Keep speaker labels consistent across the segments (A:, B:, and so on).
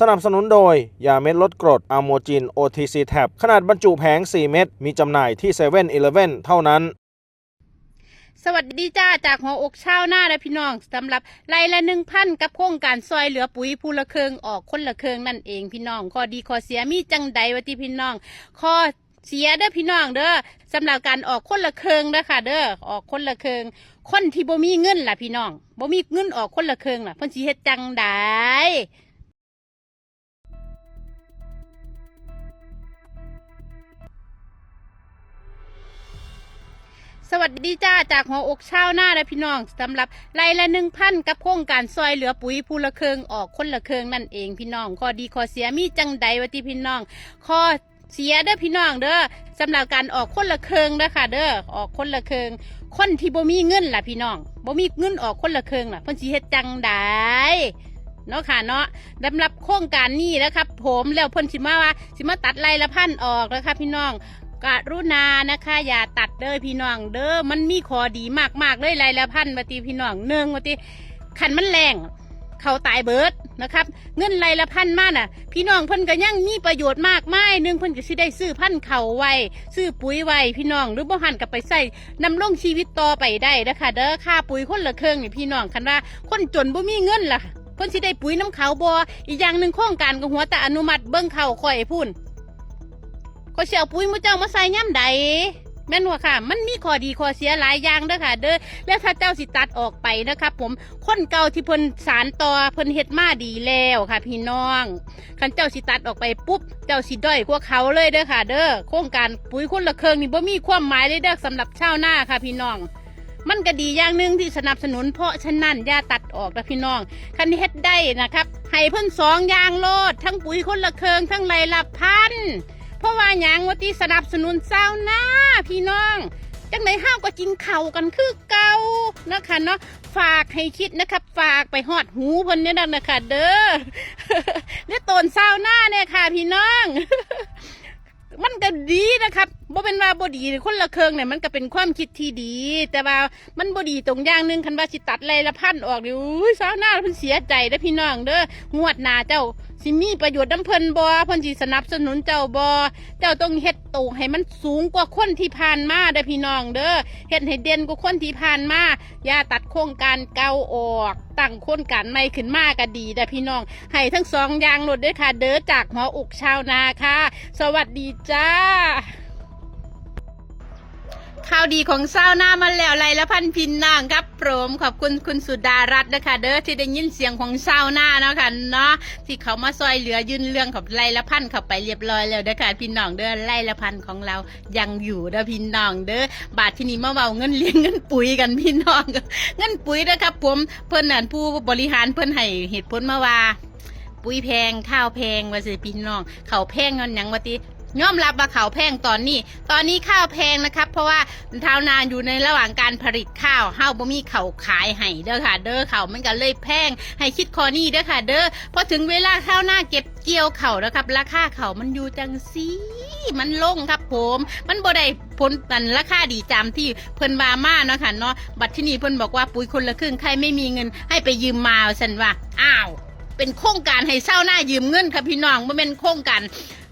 A: สนับสนุนโดย ยาเม็ดลดกรดอะโมจิน OTC Tab ขนาดบรรจุแผง 4 เม็ด มีจำหน่ายที่7 e เ e ่ e อเท่านั้น
B: สวัสดีจ้าจากหัวอกชาวหน้าและพี่น้องสำหรับรายละหนึ่งพันกับโครงการซอยเหลือปุ๋ยภูละเคืองออกคนละเคืองนั่นเองพี่น้องข้อดีข้อเสียมีจังใดวะที่พี่น้องข้อเสียเด้อพี่น้องเด้อสำหรับการออกคนละเคืองเด้อค่ะเด้อออกคนละเคืองคนที่บ่มีเงินล่ะพี่น้องบ่มีเงินออกคนละเคืองล่ะเพิ่นสิเฮ็ดจังใด สวัสดีจ้าจากหัวอกชาวหน้าและพี่น้องสำหรับรายละหนึ่งพันกับโครงการซอยเหลือปุ๋ยภูละเคืองออกคนละเคืองนั่นเองพี่น้องข้อดีข้อเสียมีจังใดวะที่พี่น้องข้อเสียเด้อพี่น้องเด้อสำหรับการออกคนละเคืองเด้อค่ะเด้อออกคนละเคืองคนที่บ่มีเงินล่ะพี่น้องบ่มีเงินออกคนละเคืองล่ะเพิ่นสิเฮ็ดจังใดเนาะค่ะเนาะสำหรับโครงการนี้นะครับ ผมแล้วเพิ่นสิมาว่าสิมาตัดไรละพันออกนะคะพี่น้อง กรุณานะคะอย่าตัดเด้อพี่น้องเด้อมันมีข้อดีมากๆเลยรายละพันมาตีพี่น้องหนึ่งมาตีขันมันแรงเขาตายเบิดนะครับ เงินรายละพันมากน่ะ พี่น้องเพิ่นก็ยังมีประโยชน์มากมายหนึ่งเพิ่นก็สิได้ซื้อพันต์เข่าไว้ซื้อปุ๋ยไว้พี่น้องหรือบ่หันกลับไปใส่นำลงชีวิตต่อไปได้นะคะเด้อค่าปุ๋ยคนละเครื่องนี่พี่น้องคันว่าคนจนบ่มีเงินล่ะเพิ่นสิได้ปุ๋ยน้ำเขาบ่อีกอย่างหนึ่งโครงการก็หัวแต่อนุมัติเบิ่งเขาข่อยพูน ก็เสียวปุ๋ยมือเจ้ามาใส่ย่ำใดแม่นว่าค่ะ มันมีข้อดีข้อเสียหลายอย่างเด้อค่ะ เด้อแล้วถ้าเจ้าสิตัดออกไปนะครับผมคนเก่าที่เพิ่นสารต่อเพิ่นเฮ็ดมาดีแล้วค่ะ พี่น้องคันเจ้าสิตัดออกไปปุ๊บ เจ้าสิด้อยกว่าเขาเลยเด้อค่ะ เด้อโครงการปุ๋ยคนละเครื่องนี่บ่มีความหมายเลยเด้อสำหรับชาวนาค่ะ พี่น้องมันก็ดีอย่างหนึ่งที่สนับสนุนเพราะฉะนั้นอย่าตัดออกนะพี่น้อง คันเฮ็ดได้นะครับ ให้เพิ่นสองอย่างโลด ทั้งปุ๋ยคนละเครื่องทั้งไรละพัน เพราะว่าหยังว่าที่สนับสนุนเศร้าหน้าพี่น้อง จังไหนห้าวก็กินเข่ากันคือเก่านะคะเนาะฝากให้คิดนะครับ ฝากไปหอดหูเพิ่นเนี่ยนะคะเด้อเนี่ยตนเศร้าหน้าเนี่ยค่ะ พี่น้อง มันก็ดีนะครับ บ่เป็นว่าบ่ดีคนละเครื่องเนี่ยมันก็เป็นความคิดที่ดี แต่ว่ามันบ่ดีตรงอย่างหนึ่งคันว่าสิตัดไรละพันออกนี่อุ้ยสาวหน้าเพิ่นเสียใจเด้พี่น้องเด้องวดหน้าเจ้าสิมีประโยชน์น้ำเพิ่นบ่เพิ่นสิสนับสนุนเจ้าบ่เจ้าต้องเฮ็ดโตวให้มันสูงกว่าคนที่ผ่านมาเด้อพี่น้องเด้อเฮ็ดให้เด่นกว่าคนที่ผ่านมาอย่าตัดโครงการเก่าออกตั้งโครงการใหม่ขึ้นมาก็ดีเด้อพี่น้อง ให้ทั้งสองอย่างหลดด้วยค่ะ เด้อจากหัวอกชาวนาค่ะ สวัสดีจ้า ข่าวดีของเศร้าหน้ามาแล้วไรและพันพินนางครับพร้อมขอบคุณคุณสุดารัตน์นะคะ เด้อที่ได้ยินเสียงของเศร้าหน้าเนาะค่ะเนาะที่เขามาซอยเหลือยื่นเรื่องกับไรและพันเข้าไปเรียบร้อยแล้วเด้อค่ะพี่น้องเด้อไรและพันของเรายังอยู่เด้อพี่น้องเด้อบาทที่นี่มาเบาเงินเลี้ยงเงินปุ๋ยกันพี่น้องเงินปุ๋ยนะครับผมเพิ่นนั่นผู้บริหารเพิ่นให้เหตุผลมาว่าปุ๋ยแพงข้าวแพงว่าสิพี่น้องเขาแพงเงินหยังว่าติ ย่อมรับว่าเขาวแพงตอนนี้ ตอนนี้ข้าวแพงนะครับ เพราะว่าชาวนาอยู่ในระหว่างการผลิตข้าวเฮาบ่มีเขาวขายให้เด้อค่ะ เด้อเขาวมันก็เลยแพงให้คิดคอนี่เด้อค่ะ เด้อพอถึงเวลาข้าวหน้าเก็บเกี่ยวเข่านะครับ ราคาเข่ามันอยู่จังซีมันลงครับผม มันบ่ได้ผลตันราคาดีจามที่เพิ่นวามาเนาะค่ะเนาะบัดที่นี่เพิ่นบอกว่าปุ๋ยคนละครึ่งใครไม่มีเงิน ให้ไปยืมมาฉันว่าอ้าว เป็นโครงการให้เศร้าหน้ายืมเงินค่ะพี่น้องไม่เป็นโครงการ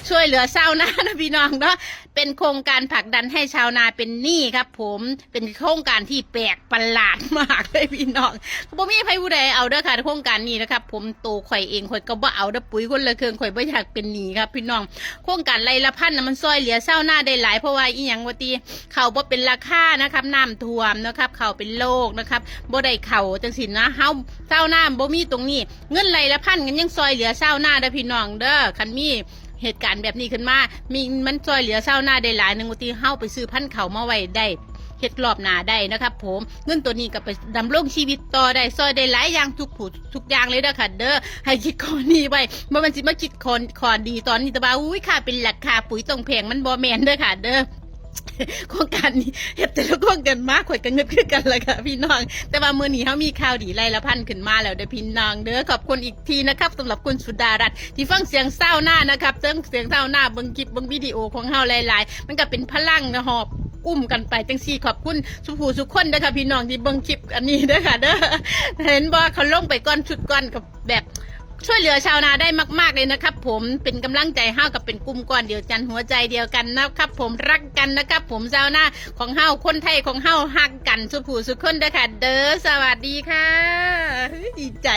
B: ช่วยเหลือเศร้าหน้านะพี่น้องเนาะเป็นโครงการผลักดันให้ชาวนาเป็นหนี้ครับ ผมเป็นโครงการที่แปลกประหลาดมากเลยพี่น้องบ่มีใครผู้ใดเอาเด้อค่ะโครงการนี้นะครับ ผมโตข่อยเองข่อยก็บ่เอาเด้อปุ๋ยคนละเครื่องข่อยบ่อยากเป็นหนี้ครับ พี่น้องโครงการไรละพันนะมันซอยเหลือเศร้าหน้าได้หลายเพราะว่าอีหยังว่าตีเข่าบ่เป็นราคานะครับน้ำท่วมนะครับ เข่าเป็นโรคนะครับบ่ได้เข่าจังสินนะเฮาเศร้าหน้าบ่มีตรงนี้ เงินไรละพันกันยังซอยเหลือเศร้าหน้าเด้อพี่น้องเด้อคันมี เหตุการณ์แบบนี้ขึ้นมา มีมันซอยเหลือเศร้าหน้าได้หลายหนึ่งตีเฮาไปซื้อพันเขามาไว้ได้เฮ็ดรอบหนาได้นะครับผมเงินตัวนี้ก็ไปดำรงชีวิตต่อได้ซอยได้หลายอย่างทุกผู้ทุกอย่างเลยเด้อค่ะเด้อให้คิดคอนี้ไว้เมื่อมันสิมาคิดคอนคอนดีตอนนี้แต่ว่าอุ้ยค่าเป็นหลักค่าปุ๋ยตรงแพงมันบอแมนเด้อค่ะเด้อ โครงการนี้เฮ็ดแต่ละโครงการมากข่อยกันเงินขึ้นกันละค่ะพี่น้อง แต่ว่ามื้อนี้เฮามีข่าวดีไล่ละพันขึ้นมาแล้วเด้อพี่น้องเด้อขอบคุณอีกทีนะครับสำหรับคุณสุดารัตน์ที่ฟังเสียงเศร้าหน้านะครับเสียงเสียงเศร้าหน้าเบิ่งคลิปเบิ่งวิดีโอของเฮาหลายๆ มันก็เป็นพลังนะหอบอุ้มกันไปจังซี่ขอบคุณสุภูสุขคนเด้อค่ะพี่น้องที่เบิ่งคลิปอันนี้เด้อค่ะเด้อเห็นบ่เขาลงไปก้อนชุดก้อนกับแบบ ช่วยเหลือชาวนาได้มาก ๆ เลยนะครับ ผมเป็นกำลังใจห้ากับเป็นกลุ่มก้อนเดียวกันหัวใจเดียวกันนะครับ ผมรักกันนะครับ ผมชาวนาของเฮาคนไทยของเฮาหักกันสุขูสุขคนเด้อค่ะ เด้อสวัสดีค่ะดีใจ